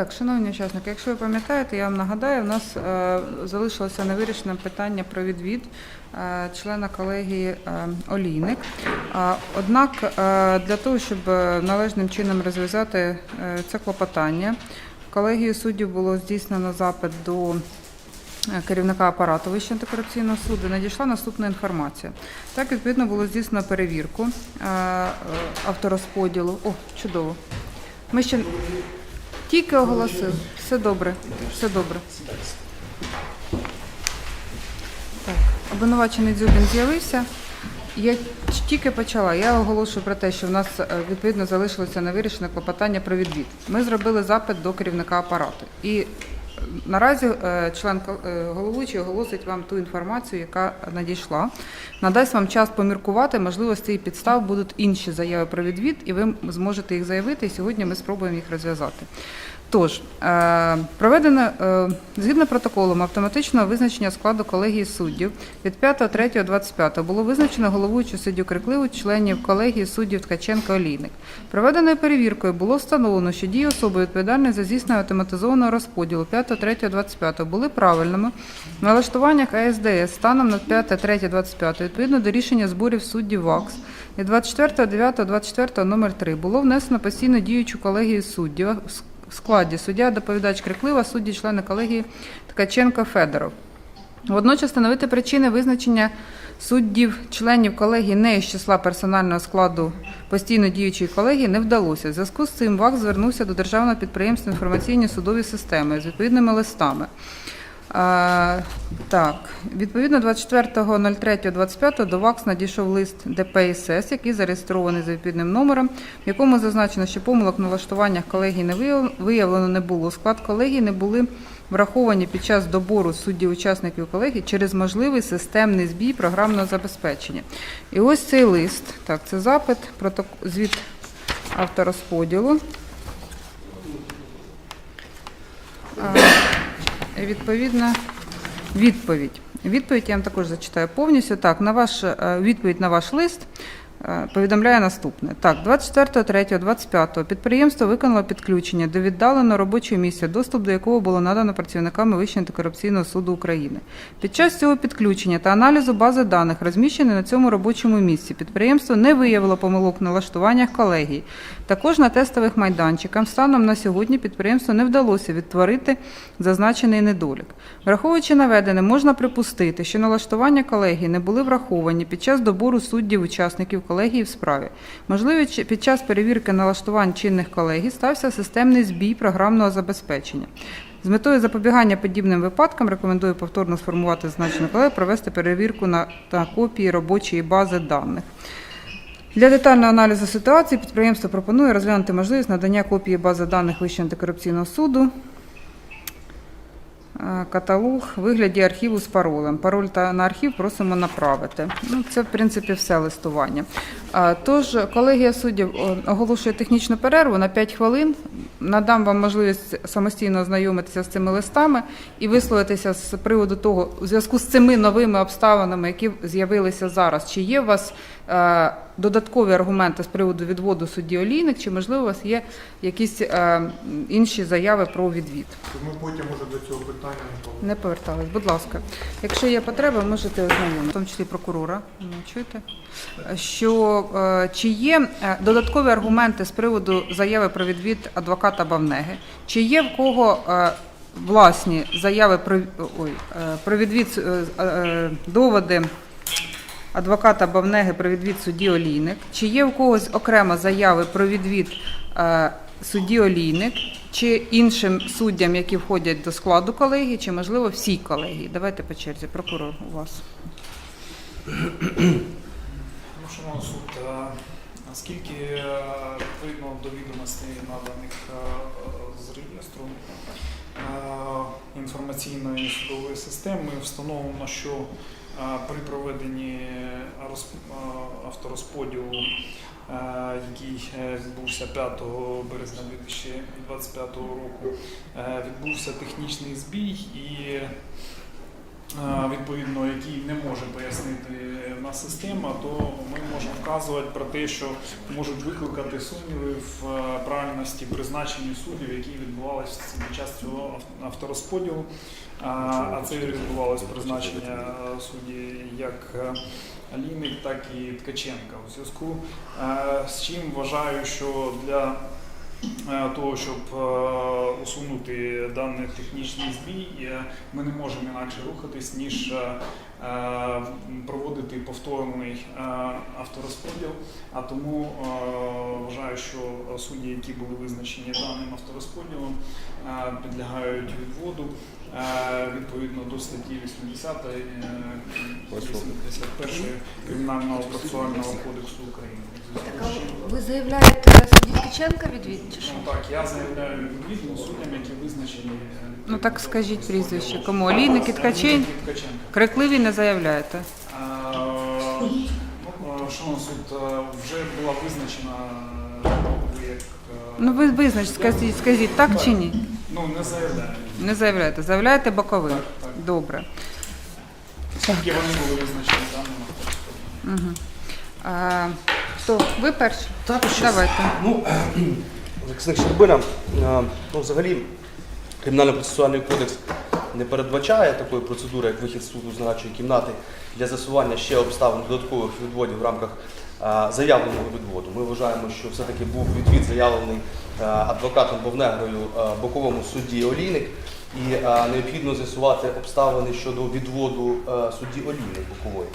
Так, шановні учасники, якщо ви пам'ятаєте, я вам нагадаю, у нас е, залишилося невирішеним питання про відвід е, члена колегії е, Олійник. Однак для того, щоб належним чином розв'язати це клопотання, колегією суддів було здійснено запит до керівника апарату Вищого антикорупційного суду надійшла наступна інформація. Так, відповідно, було здійснено перевірку авторозподілу. О, чудово. Ми ще тільки оголосив. Все добре. Все добре. Так, обвинувачений Дзюбін з'явився. Я тільки почала. Я оголошую про те, що в нас е, відповідно залишилося невирішене клопотання про відвід. Ми зробили запит до керівника апарату. І наразі е, член е, головуючий оголосить вам ту інформацію, яка надійшла. Надасть вам час поміркувати. Можливо, з цієї підстав будуть інші заяви про відвід, і ви зможете їх заявити. І сьогодні ми спробуємо їх розв'язати. Тож, е, проведено е, згідно протоколом автоматичного визначення складу колегії суддів від 5.3.25 було визначено головуючу суддю Крикливу членів колегії суддів Ткаченка Олійник. Проведеною перевіркою було встановлено, що дії особи відповідальної за здійснення автоматизованого розподілу 5.3.25 були правильними в налаштуваннях АСДС станом на 5.3.25 відповідно до рішення зборів суддів ВАКС від 24.9.24 номер 3 було внесено постійно діючу колегію суддів в складі суддя доповідач Криклива, судді члени колегії Ткаченко Федоров. Водночас встановити причини визначення суддів, членів колегії не із числа персонального складу постійно діючої колегії не вдалося. В зв'язку з цим ВАК звернувся до державного підприємства інформаційні судові системи з відповідними листами. Так, відповідно 24.03.25 до ВАКС надійшов лист ДПСС, який зареєстрований за відповідним номером, в якому зазначено, що помилок на влаштуваннях колегії не виявлено не було. Склад колегії не були враховані під час добору суддів учасників колегії через можливий системний збій програмного забезпечення. І ось цей лист. Так, це запит, звіт авторозподілу. А, і відповідна відповідь. Відповідь я вам також зачитаю повністю. Так, на ваш е, відповідь на ваш лист повідомляє наступне. Так, 24.3.25 підприємство виконало підключення до віддаленого робочого місця, доступ до якого було надано працівниками Вищого антикорупційного суду України. Під час цього підключення та аналізу бази даних, розміщеної на цьому робочому місці, підприємство не виявило помилок в налаштуваннях колегії. Також на тестових майданчиках станом на сьогодні підприємству не вдалося відтворити зазначений недолік. Враховуючи наведене, можна припустити, що налаштування колегії не були враховані під час добору суддів учасників колегії в справі. Можливо, під час перевірки налаштувань чинних колегій стався системний збій програмного забезпечення. З метою запобігання подібним випадкам рекомендую повторно сформувати зазначену колегію, провести перевірку на, на копії робочої бази даних. Для детального аналізу ситуації підприємство пропонує розглянути можливість надання копії бази даних Вищого антикорупційного суду. Каталог в вигляді архіву з паролем. Пароль та на архів просимо направити. Ну, це, в принципі, все листування. Тож, колегія суддів оголошує технічну перерву на 5 хвилин. Надам вам можливість самостійно ознайомитися з цими листами і висловитися з приводу того, у зв'язку з цими новими обставинами, які з'явилися зараз. Чи є у вас е, додаткові аргументи з приводу відводу судді Олійник, чи можливо у вас є якісь е, інші заяви про відвід? Ми потім уже до цього питання не повертались, будь ласка. Якщо є потреба, можете ознайомити, в тому числі прокурора. Ну, Чуєте? Що е, чи є е, додаткові аргументи з приводу заяви про відвід адвоката Бавнеги? Чи є в кого власні заяви про, ой, про відвід доводи адвоката Бавнеги про відвід судді Олійник? Чи є у когось окремо заяви про відвід е, судді Олійник, чи іншим суддям, які входять до складу колегії, чи можливо всій колегії? Давайте по черзі. Прокурор у вас. Шановний суд, е, оскільки е, відповідно до відомостей наданих е, з реєстру е, інформаційної судової системи встановлено, що е, при проведенні розп- авторозподілу, е, який е, відбувся 5 березня 2025 року, е, відбувся технічний збій і відповідно, який не може пояснити на система, то ми можемо вказувати про те, що можуть викликати сумніви в е, правильності призначення суддів, які відбувалися під час цього авторозподілу. А, це відбувалося призначення е, судді як е, Ліник, так і Ткаченка. У зв'язку з чим вважаю, що для того, щоб е, усунути даний технічний збій, е, ми не можемо інакше рухатись, ніж е, е, проводити повторний е, авторозподіл. А тому е, вважаю, що судді, які були визначені даним авторозподілом, е, підлягають відводу е, відповідно до статті 80 е, 81 Кримінального процесуального кодексу України. Так, а ви заявляєте судді Ткаченка відвід чи що? Ну так, я заявляю відповідно суддям, які визначені. е, Ну так скажіть прізвище. Кому? Олійник і Ткачень? Крикливі не заявляєте. Е, Ну, е, шановний суд, е, вже була визначена е, як. е, Ну ви визнач, скажіть, скажіть, так чи ні? Ну, не заявляю. Не заявляєте. Заявляєте боковим. Так, так. Добре. Тільки вони були визначені даним авторським. Угу. А, то ви перші? Так. Давайте. Ну, захисник Щербина, ну, взагалі, Кримінально-процесуальний кодекс не передбачає такої процедури, як вихід суду з нарадчої кімнати для засування ще обставин додаткових відводів в рамках заявленого відводу. Ми вважаємо, що все-таки був відвід заявлений адвокатом Бовнегрою боковому судді Олійник, і необхідно з'ясувати обставини щодо відводу судді Олійник бокової.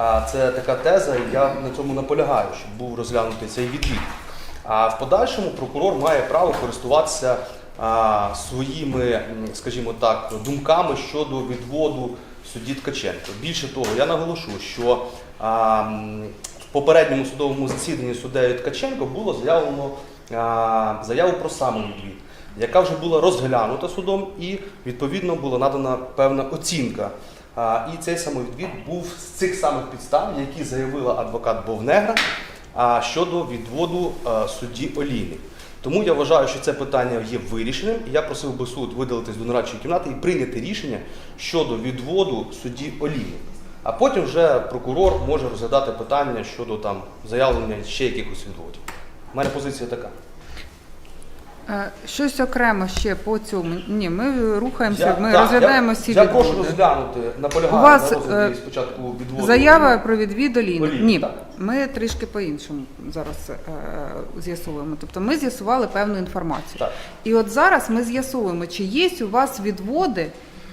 А Це така теза, і я на цьому наполягаю, щоб був розглянутий цей відвід. А в подальшому прокурор має право користуватися а, своїми, скажімо так, думками щодо відводу судді Ткаченко. Більше того, я наголошу, що а, в попередньому судовому засіданні суддею Ткаченко було заявлено а, заяву про самовідвід, яка вже була розглянута судом і відповідно була надана певна оцінка. І цей самовідвід був з цих самих підстав, які заявила адвокат Бовнегра щодо відводу судді Олійник. Тому я вважаю, що це питання є вирішеним. і Я просив би суд видалитись до нарадчої кімнати і прийняти рішення щодо відводу судді Олійник. А потім вже прокурор може розглядати питання щодо там заявлення ще якихось відводів. У мене позиція така. Е, Щось окремо ще по цьому. Ні, ми рухаємося, Я- ми так, розглядаємо я, всі Я прошу відводи. розглянути, наполягаю У вас, на розгляді е, спочатку відводу. Заява про відвід Олійник. Олійник, Ні, так. ми трішки по-іншому зараз е, з'ясовуємо. Тобто ми з'ясували певну інформацію. Так. І от зараз ми з'ясовуємо, чи є у вас відводи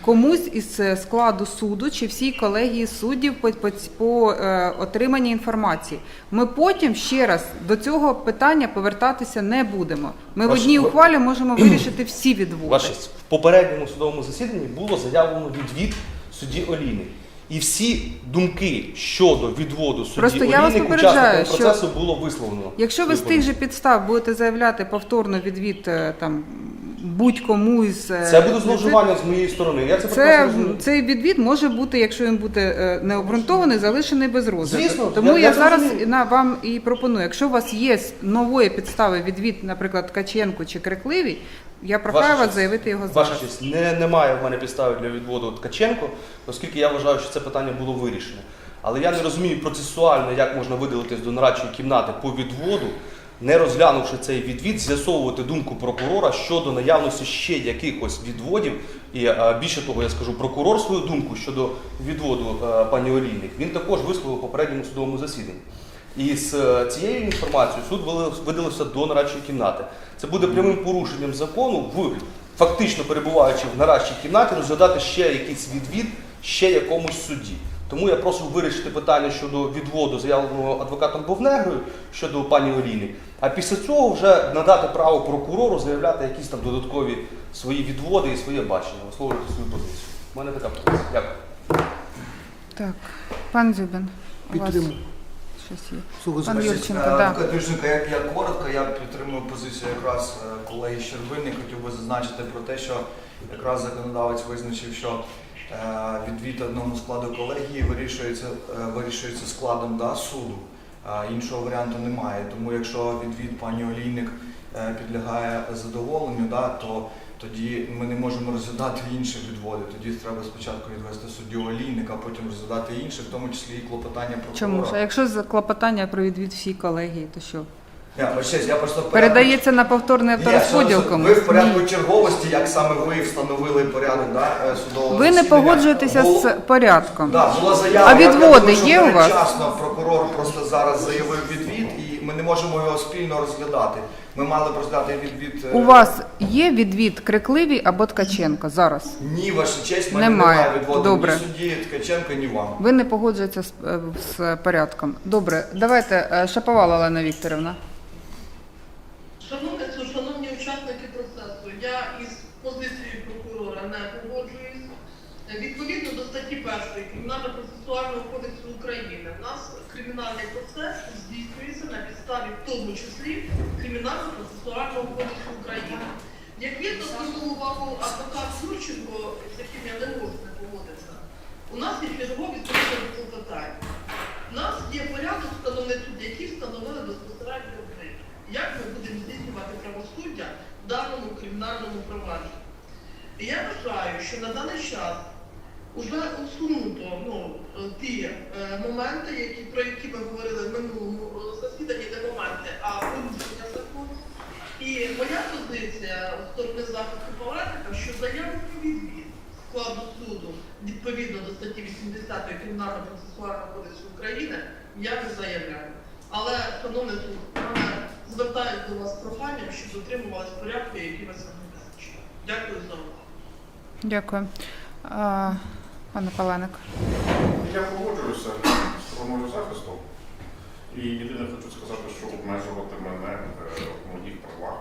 комусь із е, складу суду чи всій колегії суддів по, по, по е, отриманні інформації. Ми потім ще раз до цього питання повертатися не будемо. Ми в одній ухвалі можемо вирішити всі відводи. Ваша в попередньому судовому засіданні було заявлено відвід судді Олійник. І всі думки щодо відводу судді Просто я вас попереджаю, що процесу було висловлено. Якщо ви з тих же підстав будете заявляти повторно відвід е, там будь-кому із е, Це буде зловживання з моєї сторони. Я це Це розумію. цей відвід може бути, якщо він буде е, необґрунтований, залишений без розгляду. Звісно, Тому я- я, я зараз на вам і пропоную. Якщо у вас є нової підстави відвід, наприклад, Ткаченку чи Крикливій, я прохаю вас заявити його зараз. Ваша честь, не, немає в мене підстави для відводу Ткаченко, оскільки я вважаю, що це питання було вирішене. Але я не розумію процесуально, як можна видалитись до нарадчої кімнати по відводу, не розглянувши цей відвід, з'ясовувати думку прокурора щодо наявності ще якихось відводів. І е, більше того, я скажу, прокурор свою думку щодо відводу е, пані Олійник, він також висловив попередньому судовому засіданні. І з е, цією інформацією суд видалився до нарадчої кімнати. Це буде прямим порушенням закону в фактично перебуваючи в нарадчій кімнаті, розглядати ще якийсь відвід ще якомусь судді. Тому я прошу вирішити питання щодо відводу, заявленого адвокатом Бовнегрою щодо пані Оліни. А після цього вже надати право прокурору заявляти якісь там додаткові свої відводи і своє бачення, висловлювати свою позицію. У мене така позиція. Дякую. Так, пан у вас Підтримую. щось є. Пан Юрченко, Е, да. Адвокат Юрченко, як я коротко, я підтримую позицію якраз е, колеги Щербини. Хотів би зазначити про те, що якраз законодавець визначив, що відвід одному складу колегії вирішується, е, вирішується складом да, суду. А Іншого варіанту немає. Тому якщо відвід пані Олійник е, підлягає задоволенню, да, то тоді ми не можемо розглядати інші відводи. Тоді треба спочатку відвести суддю олійника, а потім розглядати інші, в тому числі і клопотання прокурора. Чому ж? А якщо клопотання про відвід всій колегії, то що? Я, вибачаюсь, я просто Передається на повторний Ні, авторозподіл комусь? Ви в порядку черговості, як саме ви встановили порядок да, е, судового Ви не засідання, погоджуєтеся з порядком. Да, була заява. А я- відводи думаю, що є у вас? передчасно прокурор просто зараз заявив відвід, і ми не можемо його спільно розглядати. Ми мали б розглядати відвід. е, У вас є відвід Крикливий або Ткаченко зараз? Ні, ваша честь, в мене Немає. немає відводу Добре. ні судді Ткаченко, ні вам. Ви не погоджуєтеся з, е, з порядком. Добре, давайте е, Шаповал Олена Вікторівна. Шановні, шановні учасники процесу, я із позицією прокурора не погоджуюсь. Відповідно до статті 1 Кримінально-процесуального кодексу України, у нас кримінальний процес здійснюється на підставі, в тому числі Кримінально-процесуального кодексу України. Як видно, звернув увагу адвокат Юрченко, з яким я не можу не погодитися, у нас є чергові стосовно клопотань. У нас є порядок встановлений тут, який встановили безпосередньо. Як ми будемо здійснювати правосуддя в даному кримінальному провадженні? І я вважаю, що на даний час вже усунуто ну, ті е, моменти, які, про які ми говорили в минулому е, засіданні, не моменти, а порушення закону. І моя позиція сторони захисту поверника, що заяву про відвід складу суду відповідно до статті 80 Кримінально-процесуального кодексу України я не заявляю. Але, шановний суд, звертаюся до вас з проханням, щоб дотримувалися порядку, який ви визначили. Дякую за увагу. Дякую. А, пане Паленик. Я погоджуюся з стороною захисту. І єдине хочу сказати, що обмежувати мене в моїх правах,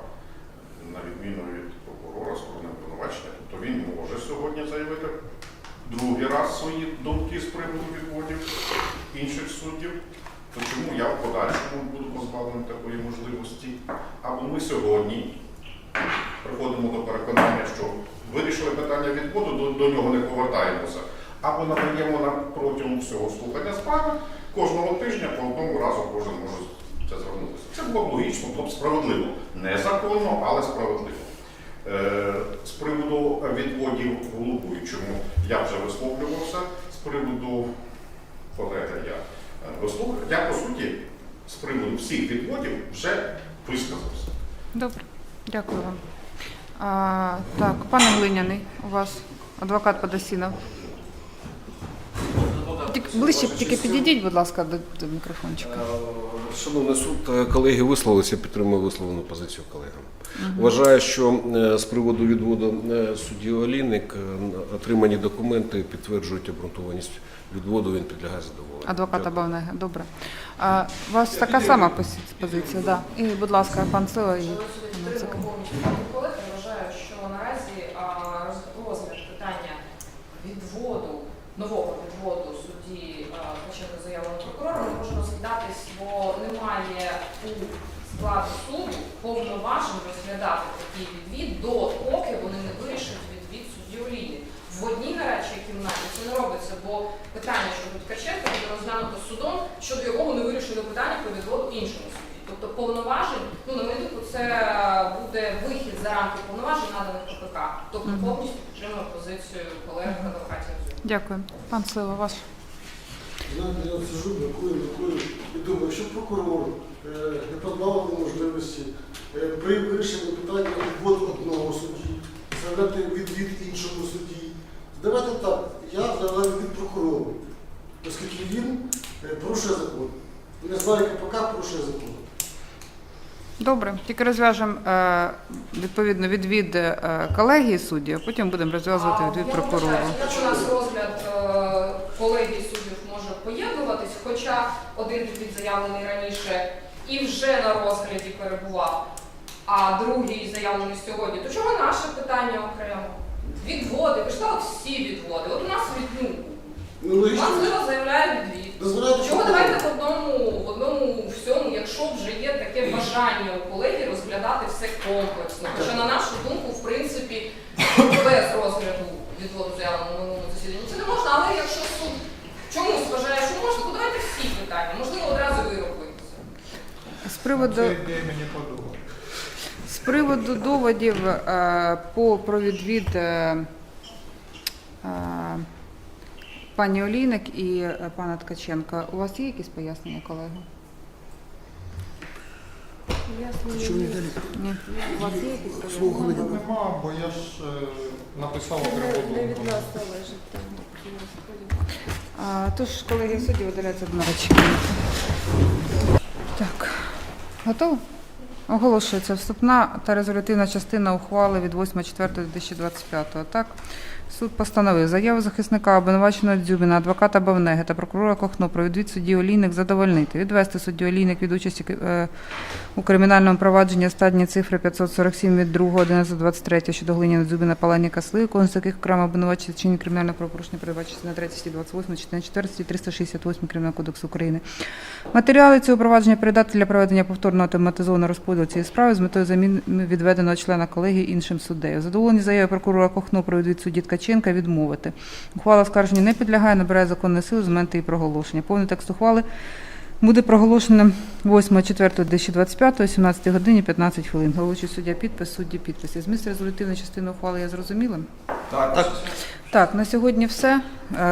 на відміну від прокурора сторони обвинувачення. Тобто він може сьогодні заявити другий раз свої думки з приводу відводів інших суддів. То чому я в подальшому буду позбавлений такої можливості? Або ми сьогодні приходимо до переконання, що вирішили питання відводу, до, до нього не повертаємося. Або надаємо нам протягом всього слухання справи кожного тижня по одному разу кожен може це звернутися. Це було б логічно, було б справедливо. Не законно, але справедливо. Е, з приводу відводів головуючому я вже висловлювався. З приводу колеги я е. Я по суті з приводу всіх відводів вже висказався. Добре, дякую вам. А, так, пане Глиняний, у вас адвокат Подосінов. Ближче тільки підійдіть, будь ласка, до, до мікрофончика. Е, Шановний суд, е, колеги висловилися, підтримую висловлену позицію колегам. Вважаю, що е, з приводу відводу е, судді Олійник е, отримані документи підтверджують обґрунтованість відводу, він підлягає задоволенню. Адвоката. Бавнега, добре. А, у вас така сама пози- позиція, да. І, будь ласка, пан Сила і Цикан. Колеги вважаю, що наразі розгляд питання відводу, нового відводу судді а, Ткаченка заявленого прокурора не може розглядатись, бо немає у складу суду повноважень розглядати такий відвід до поки вони не вирішать відвід судді Олії. В одній нарадчій кімнаті це не робиться, бо питання щодо Ткаченка буде розглянуто судом, щодо якого не вирішили питання про відвод іншому суді. Тобто повноважень, ну на мою думку, це буде вихід за рамки повноважень наданих КПК. Тобто Мгм. Повністю підтримую позицію колег адвокатів. Дякую. Пан Сила, ваш. Знаєте, я сижу, міркую, міркую і думаю, якщо прокурор е, не позбавлений можливості е, при вирішенні питання відводу одного судді, заявляти відвід іншому судді. Давайте так, я заявляю від прокурору, оскільки він е, порушує закон. Не знаю, КПК порушує закон. Добре, тільки розв'яжемо е, відповідно відвід е, колегії судді, а потім будемо розв'язувати відвід я прокурору. вважаю, що у нас розгляд е, колегії суддів може поєднуватись, хоча один відвід заявлений раніше і вже на розгляді перебував, а другий заявлений сьогодні. То чого наше питання окремо? Відводи, ви ж всі відводи. От у нас від Ну, ну, логічно. можливо заявляє відвід. Дозволяйте Чого давайте в одному, в одному всьому, якщо вже є таке бажання у колеги розглядати все комплексно. Хоча на нашу думку, в принципі, без розгляду відводу заявленого на минулому засіданні це не можна, але якщо суд чомусь вважає, що можна, то давайте всі питання. Можливо, одразу вирок винесе. З приводу, мені з приводу доводів е, по про відвід е, е, пані Олійник і е, пана Ткаченка, у вас є якісь пояснення, колеги? Що? Ні. У вас є якісь пояснення? колеги. Нема, бо я ж е, написав Не, не від нас залежить. там. Тож, колеги, в суді видаляється одна речі. Так, готово? Оголошується вступна та резолютивна частина ухвали від 8.4.2025. Так, суд постановив заяву захисника обвинуваченого Дзюбіна, адвоката Бавнеги та прокурора Кохно про відвід судді Олійник задовольнити, відвести суддю Олійник від участі е, у кримінальному провадженні стадні цифри 547 від 2.11.23 щодо Глиніна Дзюбіна Паланіка Сли, з яких окремо обвинувачується в чині кримінального правопорушення передбачиться на 3 статті 28, частині 4 статті 368 Кримінального кодексу України. Матеріали цього провадження передати для проведення повторного автоматизованого розподілу цієї справи з метою заміни відведеного члена колегії іншим суддею. Задоволені заяви прокурора Кохно про відвід судді Ткаченка відмовити. Ухвала скарження не підлягає, набирає законної сили з моменту її проголошення. Повний текст ухвали буде проголошеним 8.4.2025 о 17 годині 15 хвилин. Головуючий суддя підпис, судді підписи. Зміст резолютивної частини ухвали я зрозуміла? Так, так. Так, на сьогодні все. Е,